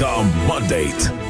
The Mandate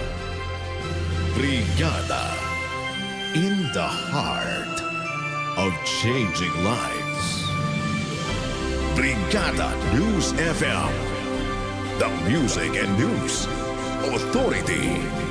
Brigada in the heart of changing lives. Brigada News FM, the music and news authority.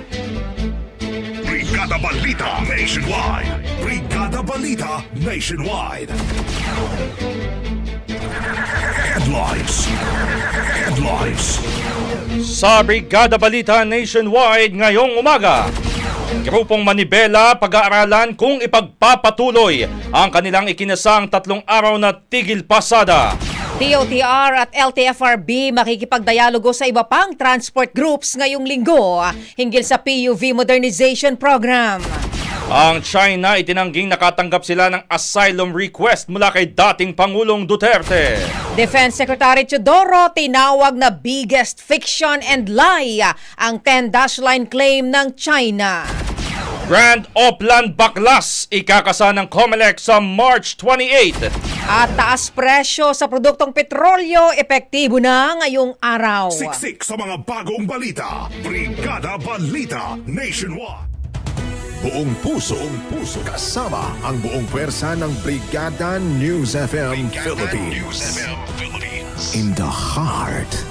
Brigada Balita Nationwide. Brigada Balita Nationwide. Headlines. Headlines. Sa Brigada Balita Nationwide ngayong umaga. Grupong Manibela pag-aaralan kung ipagpapatuloy ang kanilang ikinasang tatlong araw na tigil pasada. TOTR at LTFRB makikipagdialogo sa iba pang transport groups ngayong linggo ah, hinggil sa PUV Modernization Program. Ang China itinangging nakatanggap sila ng asylum request mula kay dating Pangulong Duterte. Defense Secretary Chodoro tinawag na biggest fiction and lie ah, ang 10-dash line claim ng China. Grand Oplan Baklas ikakasa ng COMELEC sa March 28. At taas presyo sa produktong petrolyo epektibo na ngayong araw. Siksik sa mga bagong balita. Brigada Balita Nationwide. Buong puso, buong puso. Kasama ang buong pwersa ng Brigada News FM Philippines. In the heart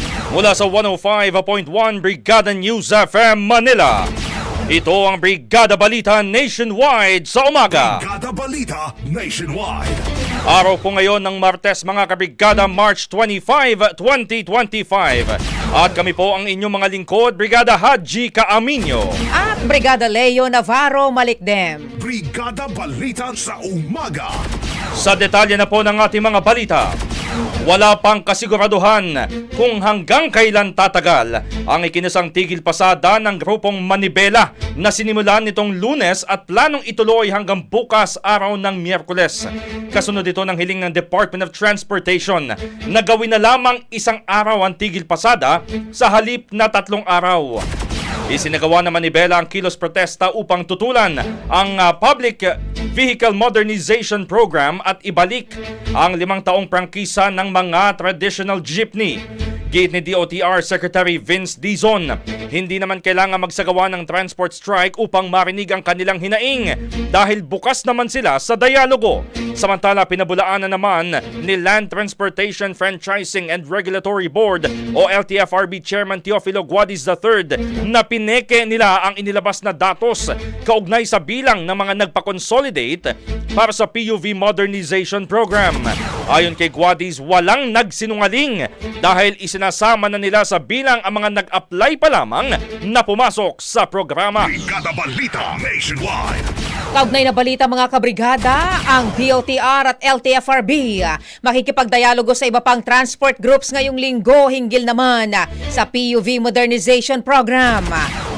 Mula sa 105.1 Brigada News FM Manila. Ito ang Brigada Balita Nationwide sa umaga. Brigada Balita Nationwide. Araw po ngayon ng Martes mga kabrigada March 25, 2025. At kami po ang inyong mga lingkod, Brigada Haji Kaaminyo. At Brigada Leo Navarro Malikdem. Brigada Balita sa umaga. Sa detalye na po ng ating mga balita, wala pang kasiguraduhan kung hanggang kailan tatagal ang ikinasang tigil pasada ng grupong Manibela na sinimulan nitong lunes at planong ituloy hanggang bukas araw ng Miyerkules. Kasunod ito ng hiling ng Department of Transportation na gawin na lamang isang araw ang tigil pasada sa halip na tatlong araw. Isinagawa naman ni Bella ang kilos protesta upang tutulan ang ah, Public Vehicle Modernization Program at ibalik ang limang taong prangkisa ng mga traditional jeepney. Gate ni DOTR Secretary Vince Dizon, hindi naman kailangan magsagawa ng transport strike upang marinig ang kanilang hinaing dahil bukas naman sila sa dialogo. Samantala, pinabulaanan naman ni Land Transportation Franchising and Regulatory Board o LTFRB Chairman Teofilo Guadis III na pineke nila ang inilabas na datos kaugnay sa bilang ng mga nagpa-consolidate para sa PUV Modernization Program. Ayon kay Guadis, walang nagsinungaling dahil isinasama na nila sa bilang ang mga nag-apply pa lamang na pumasok sa programa. Brigada Balita Nationwide. Kaugnay na balita mga kabrigada, ang DOTR at LTFRB makikipagdialogo sa iba pang transport groups ngayong linggo hinggil naman sa PUV Modernization Program.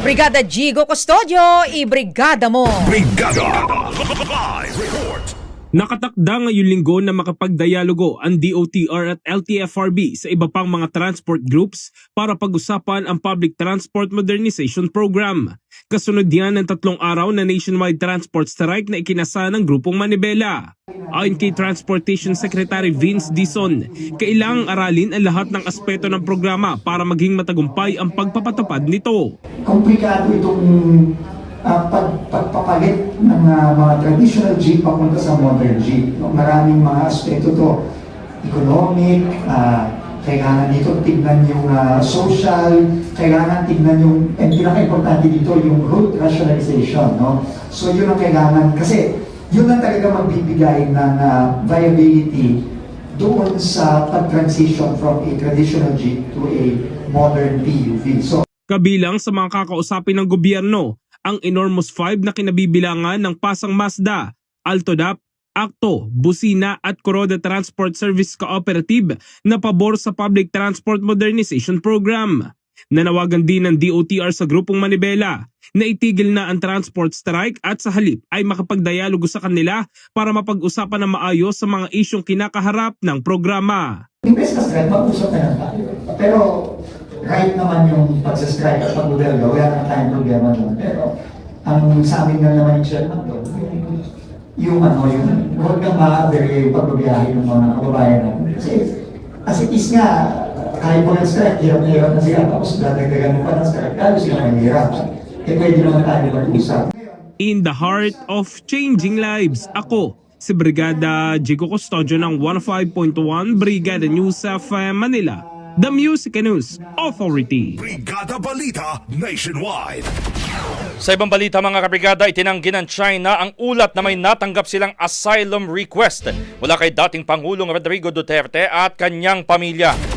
Brigada Gigo Custodio, i-brigada mo! Brigada Live. Nakatakda ngayong linggo na makapagdialogo ang DOTR at LTFRB sa iba pang mga transport groups para pag-usapan ang Public Transport Modernization Program. Kasunod yan ng tatlong araw na nationwide transport strike na ikinasa ng grupong Manibela. Ayon kay Transportation Secretary Vince Dison, kailangang aralin ang lahat ng aspeto ng programa para maging matagumpay ang pagpapatupad nito. komplikado itong ah, pag, pagpapalit ng ah, mga traditional jeep papunta sa modern jeep. No? Maraming mga aspeto to. Economic, ah, kailangan dito tignan yung ah, social, kailangan tignan yung, and pinaka-importante dito yung route rationalization. No? So yun ang kailangan, kasi yun ang talaga magbibigay ng ah, viability doon sa pag-transition from a traditional jeep to a modern PUV. So Kabilang sa mga kakausapin ng gobyerno, ang enormous 5 na kinabibilangan ng Pasang Mazda, Altodap, Acto, Busina at Kuroda Transport Service Cooperative na pabor sa Public Transport Modernization Program. Nanawagan din ng DOTR sa grupong Manibela na itigil na ang transport strike at sa halip ay makapagdialogo sa kanila para mapag-usapan na maayos sa mga isyong kinakaharap ng programa. Imbes na strike, mag-usap na lang tayo. Pero right naman yung pagsastrike at pag-udelga, wala na tayong problema doon. Pero ang sa amin na naman yung chairman doon, yung, ano, yung huwag kang ma-aberya yung pagbabiyahe ng mga kababayan natin. Kasi as it is nga, kahit po strike, hirap na sila. Tapos dadagdagan mo pa ng strike, lalo sila mahirap. Eh pwede naman tayo mag-usap. In the heart of changing lives, ako si Brigada Jigo Custodio ng 105.1 Brigada News of Manila, the Music and News Authority. Brigada Balita Nationwide. Sa ibang balita mga kabrigada, itinanggi ng China ang ulat na may natanggap silang asylum request mula kay dating Pangulong Rodrigo Duterte at kanyang pamilya.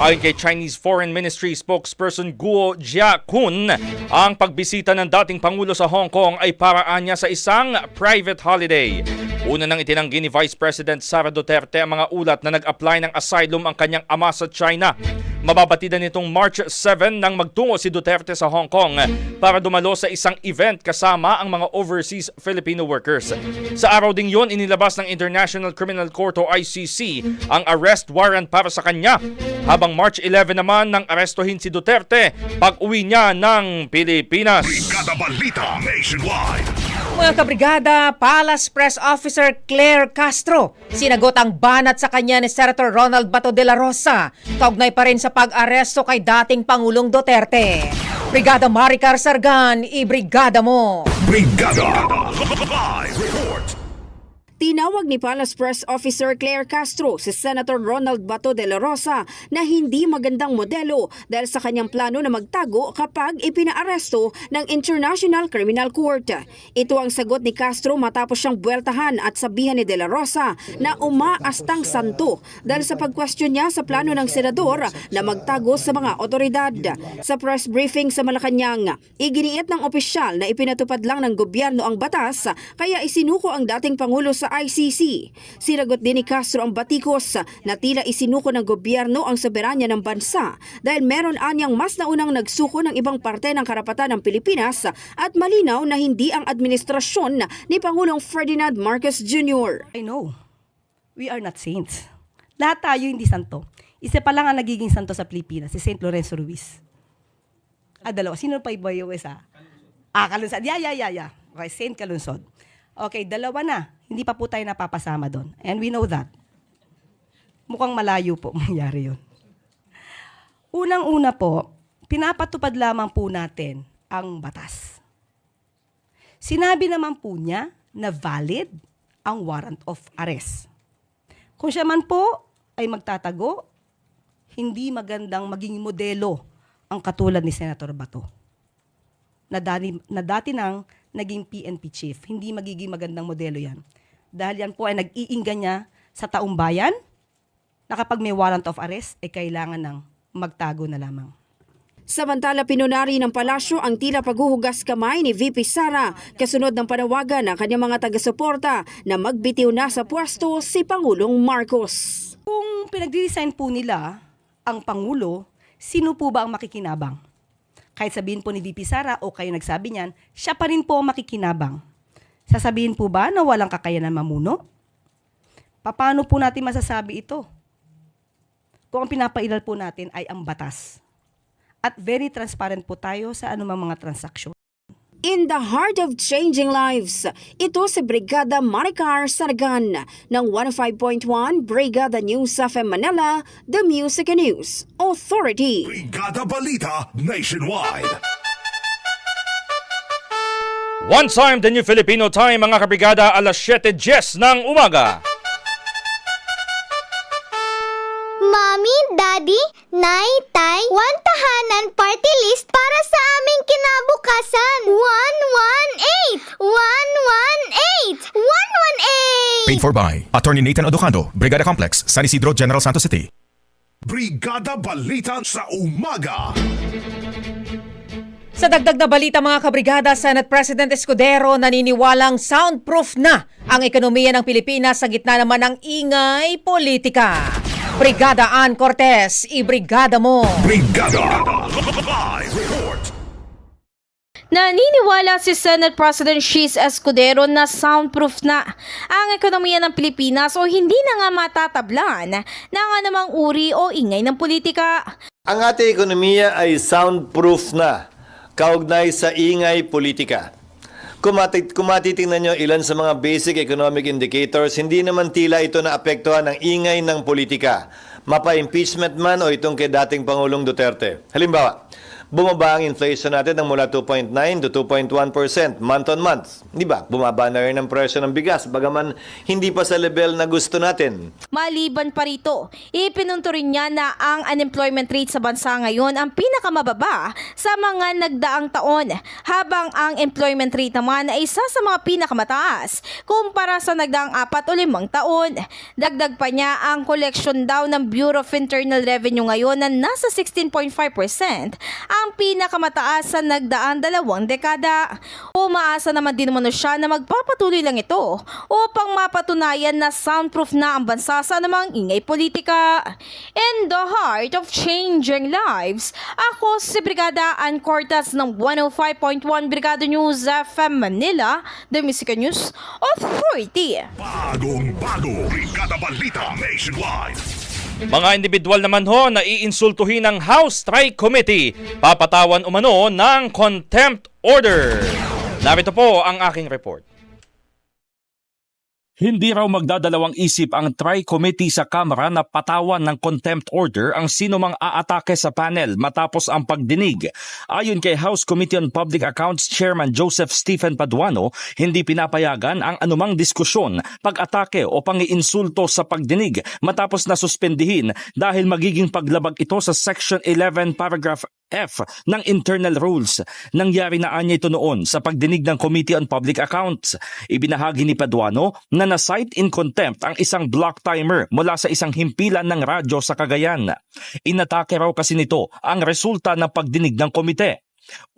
Ayon kay Chinese Foreign Ministry spokesperson Guo Jiakun, ang pagbisita ng dating Pangulo sa Hong Kong ay paraan niya sa isang private holiday. Una nang itinanggi ni Vice President Sara Duterte ang mga ulat na nag-apply ng asylum ang kanyang ama sa China. Mababatidan nitong March 7 nang magtungo si Duterte sa Hong Kong para dumalo sa isang event kasama ang mga overseas Filipino workers. Sa araw ding yon, inilabas ng International Criminal Court o ICC ang arrest warrant para sa kanya. Habang March 11 naman nang arestuhin si Duterte pag uwi niya ng Pilipinas. Brigada Balita Nationwide. Mga kabrigada, Palace Press Officer Claire Castro sinagot ang banat sa kanya ni Senator Ronald Bato de la Rosa. Kaugnay pa rin sa pag-aresto kay dating Pangulong Duterte. Brigada Maricar Sargan, i-brigada mo! Brigada Live Report. Tinawag ni Palace Press Officer Claire Castro si Senator Ronald Bato de la Rosa na hindi magandang modelo dahil sa kanyang plano na magtago kapag ipinaaresto ng International Criminal Court. Ito ang sagot ni Castro matapos siyang buweltahan at sabihan ni de la Rosa na umaastang santo dahil sa pag-question niya sa plano ng senador na magtago sa mga otoridad. Sa press briefing sa Malacanang, iginiit ng opisyal na ipinatupad lang ng gobyerno ang batas kaya isinuko ang dating Pangulo sa ICC. Sinagot din ni Castro ang batikos na tila isinuko ng gobyerno ang soberanya ng bansa dahil meron anyang mas naunang nagsuko ng ibang parte ng karapatan ng Pilipinas at malinaw na hindi ang administrasyon ni Pangulong Ferdinand Marcos Jr. I know. We are not saints. Lahat tayo hindi santo. Isa pa lang ang nagiging santo sa Pilipinas, si St. Lorenzo Ruiz. Ah, dalawa. Sino pa iba yung isa? Ah, Kalunsod. Yeah, yeah, yeah, yeah. Okay, Saint Kalunsod. Okay, dalawa na. Hindi pa po tayo napapasama doon. And we know that. Mukhang malayo po mangyari yun. Unang-una po, pinapatupad lamang po natin ang batas. Sinabi naman po niya na valid ang warrant of arrest. Kung siya man po ay magtatago, hindi magandang maging modelo ang katulad ni Senator Bato na dati, na dati nang naging PNP chief. Hindi magiging magandang modelo yan. Dahil yan po ay nag-iinggan niya sa taong bayan na kapag may warrant of arrest, ay kailangan ng magtago na lamang. Samantala pinunari ng palasyo ang tila paghuhugas kamay ni VP Sara kasunod ng panawagan ng kanyang mga taga-suporta na magbitiw na sa pwesto si Pangulong Marcos. Kung pinag-design po nila ang Pangulo, sino po ba ang makikinabang? Kahit sabihin po ni VP Sara o kayo nagsabi niyan, siya pa rin po ang makikinabang. Sasabihin po ba na walang kakayanan mamuno? Paano po natin masasabi ito? Kung ang pinapailal po natin ay ang batas. At very transparent po tayo sa anumang mga transaksyon. In the heart of changing lives, ito si Brigada Maricar Sargan ng 105.1 Brigada News FM Manila, The Music and News Authority. Brigada Balita Nationwide. One time, the new Filipino time, mga kabrigada, alas 7.10 ng umaga. Daddy, Nay, Tay, one tahanan party list para sa aming kinabukasan. 118! 118! 118! Paid for by Attorney Nathan Odocando, Brigada Complex, San Isidro, General Santos City. Brigada Balita sa umaga. Sa dagdag na balita mga kabrigada, Senate President Escudero naniniwalang soundproof na ang ekonomiya ng Pilipinas sa gitna naman ng ingay politika. Brigada Ann Cortez, i-brigada mo! Brigada Live Report. Naniniwala si Senate President Shees Escudero na soundproof na ang ekonomiya ng Pilipinas o hindi na nga matatablan ng anumang uri o ingay ng politika. Ang ating ekonomiya ay soundproof na, kaugnay sa ingay politika. Kung, mati- kung matitingnan nyo ilan sa mga basic economic indicators, hindi naman tila ito naapektuhan ng ingay ng politika. Mapa-impeachment man o itong kay dating Pangulong Duterte. Halimbawa, bumaba ang inflation natin ng mula 2.9 to 2.1% month on month. Di ba? Bumaba na rin ang presyo ng bigas, bagaman hindi pa sa level na gusto natin. Maliban pa rito, ipinunto rin niya na ang unemployment rate sa bansa ngayon ang pinakamababa sa mga nagdaang taon, habang ang employment rate naman ay isa sa mga pinakamataas kumpara sa nagdaang apat o limang taon. Dagdag pa niya ang collection daw ng Bureau of Internal Revenue ngayon na nasa 16.5% ang pinakamataas sa nagdaan dalawang dekada. Umaasa naman din umano siya na magpapatuloy lang ito upang mapatunayan na soundproof na ang bansa sa namang ingay politika. In the heart of changing lives, ako si Brigada Ann Cortez ng 105.1 Brigada News FM Manila, The Music News Authority. Bagong bago, Brigada Balita Nationwide. Mga individual naman ho na iinsultuhin ng House Strike Committee, papatawan umano ng contempt order. Narito po ang aking report. Hindi raw magdadalawang isip ang Tri-Committee sa Kamara na patawan ng contempt order ang sino mang aatake sa panel matapos ang pagdinig. Ayon kay House Committee on Public Accounts Chairman Joseph Stephen Paduano, hindi pinapayagan ang anumang diskusyon, pag-atake o pangiinsulto sa pagdinig matapos na suspendihin dahil magiging paglabag ito sa Section 11 Paragraph F ng internal rules. Nangyari na anya ito noon sa pagdinig ng Committee on Public Accounts. Ibinahagi ni Paduano na na-cite in contempt ang isang block timer mula sa isang himpilan ng radyo sa Cagayan. Inatake raw kasi nito ang resulta ng pagdinig ng komite.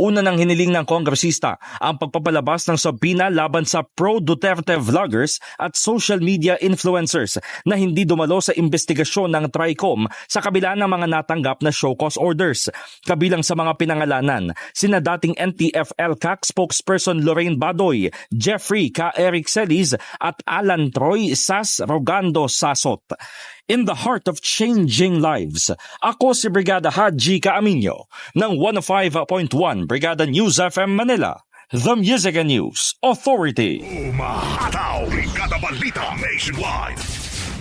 Una nang hiniling ng kongresista ang pagpapalabas ng sabina laban sa pro-Duterte vloggers at social media influencers na hindi dumalo sa investigasyon ng TRICOM sa kabila ng mga natanggap na show cause orders. Kabilang sa mga pinangalanan, sina dating NTFL CAC spokesperson Lorraine Badoy, Jeffrey K. Eric Celis at Alan Troy Sas Rogando Sasot. In the heart of changing lives, ako si Brigada Haji Kaaminyo ng 105.1 Brigada News FM Manila, The Music and News Authority. Umahataw, Brigada Balita Nationwide.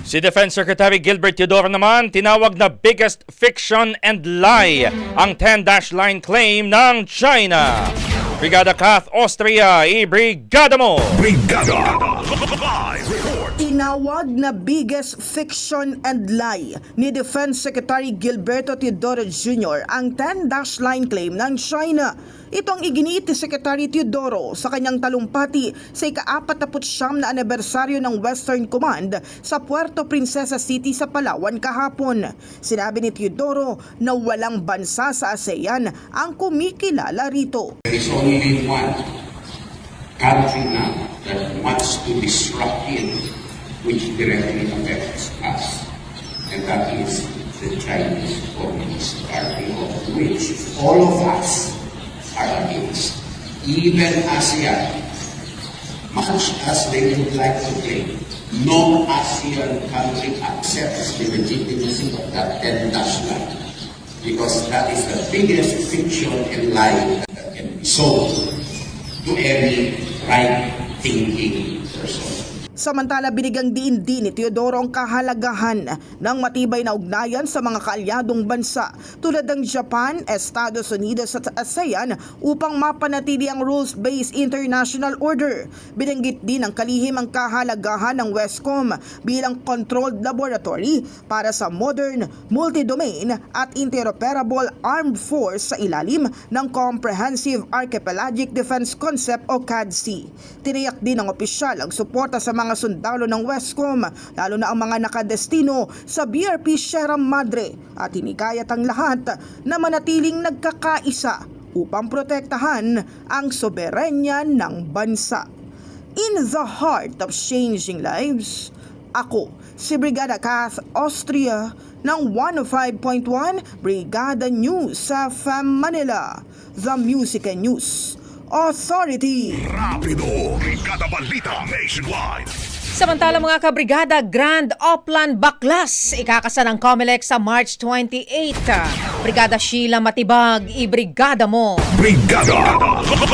Si Defense Secretary Gilbert Teodoro naman tinawag na biggest fiction and lie ang 10-dash line claim ng China. Brigada Kath Austria, i-brigada mo! Brigada Report. Tinawag na biggest fiction and lie ni Defense Secretary Gilberto Teodoro Jr. ang 10-dash line claim ng China. Ito ang iginiit ni Secretary Teodoro sa kanyang talumpati sa ika-49 na anibersaryo ng Western Command sa Puerto Princesa City sa Palawan kahapon. Sinabi ni Teodoro na walang bansa sa ASEAN ang kumikilala rito. There is only one country now that wants to disrupt it, which directly affects us, and that is the Chinese Communist Party, of which all of us are against. Even ASEAN, much as they would like to claim, no ASEAN country accepts the legitimacy of that 10 line because that is the biggest fiction and lie that can be sold to any right-thinking person. Samantala binigang diin din ni Teodoro ang kahalagahan ng matibay na ugnayan sa mga kaalyadong bansa tulad ng Japan, Estados Unidos at ASEAN upang mapanatili ang rules-based international order. Binanggit din ng kalihim ang kahalagahan ng WESCOM bilang controlled laboratory para sa modern, multi-domain at interoperable armed force sa ilalim ng Comprehensive Archipelagic Defense Concept o CADC. Tiniyak din ng opisyal ang suporta sa mga sundalo ng WESCOM, lalo na ang mga nakadestino sa BRP Sierra Madre. At hinikayat ang lahat na manatiling nagkakaisa upang protektahan ang soberenya ng bansa. In the heart of changing lives, ako si Brigada Kath Austria ng 105.1 Brigada News sa FM Manila, The Music and News Authority. Rapido, Brigada Balita Nationwide. Samantala mga kabrigada, Grand Oplan Baklas, ikakasa ng COMELEC sa March 28. Brigada Sheila Matibag, ibrigada mo. Brigada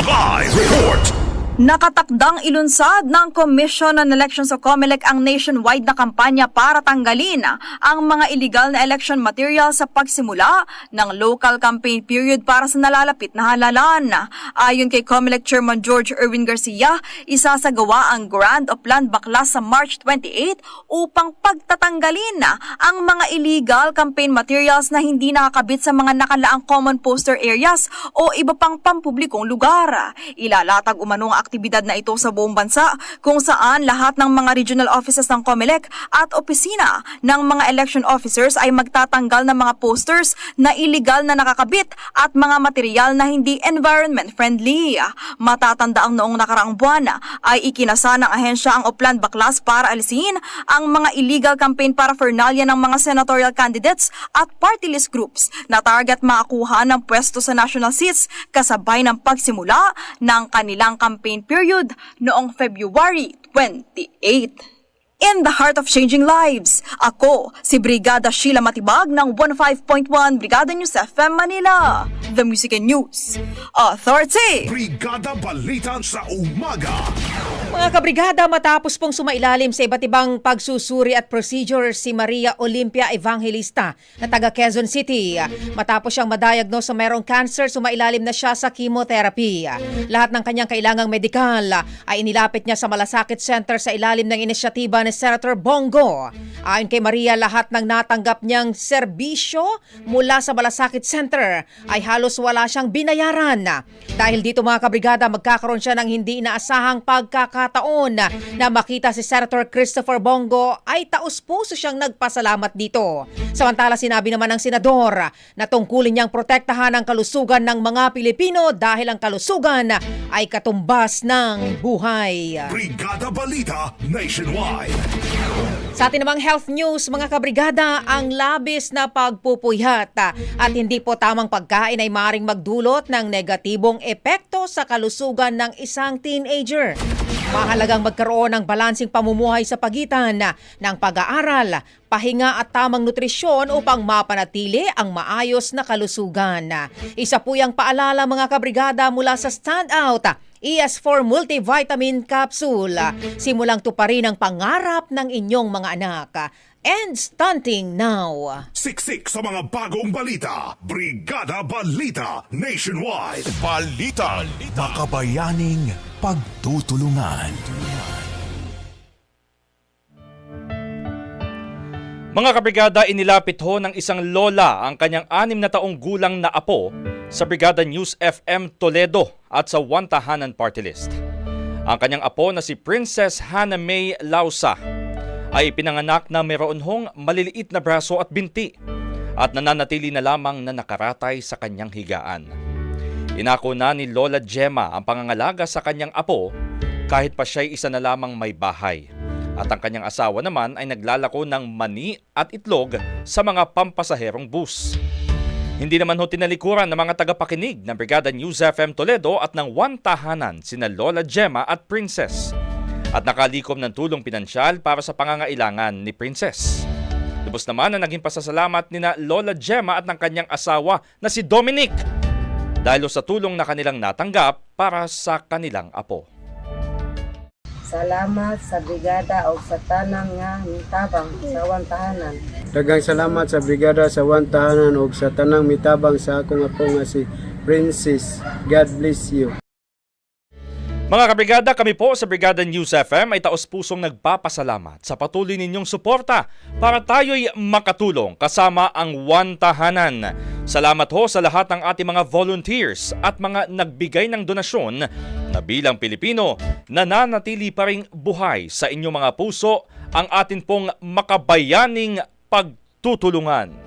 Live Report. Nakatakdang ilunsad ng Commission on Elections o COMELEC ang nationwide na kampanya para tanggalin ang mga illegal na election material sa pagsimula ng local campaign period para sa nalalapit na halalan. Ayon kay COMELEC Chairman George Erwin Garcia, isasagawa ang Grand o Plan Baklas sa March 28 upang pagtatanggalin ang mga illegal campaign materials na hindi nakakabit sa mga nakalaang common poster areas o iba pang pampublikong lugar. Ilalatag umanong aktibidad na ito sa buong bansa kung saan lahat ng mga regional offices ng COMELEC at opisina ng mga election officers ay magtatanggal ng mga posters na illegal na nakakabit at mga material na hindi environment friendly. Matatanda ang noong nakaraang buwan ay ikinasa ng ahensya ang Oplan Baklas para alisin ang mga illegal campaign paraphernalia ng mga senatorial candidates at party list groups na target makakuha ng pwesto sa national seats kasabay ng pagsimula ng kanilang campaign period noong February 28. In the heart of changing lives, ako si Brigada Sheila Matibag ng 15.1 Brigada News FM Manila, The Music and News Authority. Brigada Balita sa Umaga. Mga kabrigada, matapos pong sumailalim sa iba't ibang pagsusuri at procedure si Maria Olympia Evangelista na taga Quezon City. Matapos siyang madiagnose sa mayroong cancer, sumailalim na siya sa chemotherapy. Lahat ng kanyang kailangang medikal ay inilapit niya sa Malasakit Center sa ilalim ng inisyatiba ni Senator Bongo. Ayon kay Maria, lahat ng natanggap niyang serbisyo mula sa Malasakit Center ay halos wala siyang binayaran. Dahil dito mga kabrigada, magkakaroon siya ng hindi inaasahang pagkakataon na makita si Senator Christopher Bongo ay taus-puso siyang nagpasalamat dito. Samantala sinabi naman ng senador na tungkulin niyang protektahan ang kalusugan ng mga Pilipino dahil ang kalusugan ay katumbas ng buhay. Brigada Balita Nationwide. Sa atin namang health news, mga kabrigada, ang labis na pagpupuyat at hindi po tamang pagkain ay maring magdulot ng negatibong epekto sa kalusugan ng isang teenager. Mahalagang magkaroon ng balansing pamumuhay sa pagitan ng pag-aaral, pahinga at tamang nutrisyon upang mapanatili ang maayos na kalusugan. Isa po yung paalala mga kabrigada mula sa Standout, ES4 Multivitamin Capsule. Simulang tuparin ang pangarap ng inyong mga anak. End stunting now. Siksik sa mga bagong balita. Brigada Balita Nationwide. Balita. Makabayaning pagtutulungan. Mga kabrigada, inilapit ho ng isang lola ang kanyang anim na taong gulang na apo sa Brigada News FM Toledo at sa One Tahanan Party List. Ang kanyang apo na si Princess Hannah May Lausa ay pinanganak na mayroon hong maliliit na braso at binti at nananatili na lamang na nakaratay sa kanyang higaan. Inako na ni Lola Gemma ang pangangalaga sa kanyang apo kahit pa siya'y isa na lamang may bahay. At ang kanyang asawa naman ay naglalako ng mani at itlog sa mga pampasaherong bus. Hindi naman ho tinalikuran ng mga tagapakinig ng Brigada News FM Toledo at ng One Tahanan sina Lola Gemma at Princess at nakalikom ng tulong pinansyal para sa pangangailangan ni Princess. Lubos naman na naging pasasalamat ni na Lola Gemma at ng kanyang asawa na si Dominic dahil sa tulong na kanilang natanggap para sa kanilang apo. Salamat sa brigada o sa tanang nga mitabang sa wantahanan. Daghang salamat sa brigada sa One Tahanan ug sa tanang mitabang sa akong apo nga si Princess. God bless you. Mga kabrigada, kami po sa Brigada News FM ay taos-pusong nagpapasalamat sa patuloy ninyong suporta para tayo'y makatulong kasama ang One Tahanan. Salamat ho sa lahat ng ating mga volunteers at mga nagbigay ng donasyon na bilang Pilipino nananatili pa ring buhay sa inyong mga puso ang atin pong makabayaning pagtutulungan.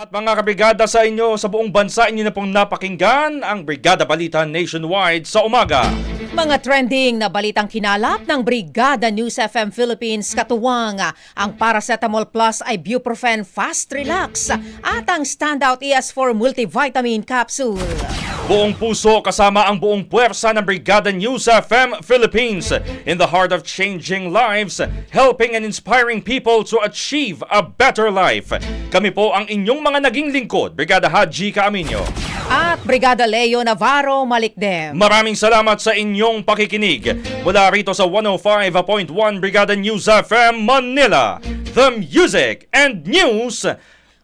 At mga kabrigada sa inyo sa buong bansa, inyo na pong napakinggan ang Brigada Balita Nationwide sa umaga. Mga trending na balitang kinalap ng Brigada News FM Philippines katuwang ang Paracetamol Plus Ibuprofen Fast Relax at ang Standout ES4 Multivitamin Capsule. Buong puso kasama ang buong puwersa ng Brigada News FM Philippines in the heart of changing lives, helping and inspiring people to achieve a better life. Kami po ang inyong mga naging lingkod, Brigada Haji Kaaminyo. At Brigada Leo Navarro Malikdem. Maraming salamat sa inyong pakikinig. Mula rito sa 105.1 Brigada News FM Manila, the Music and News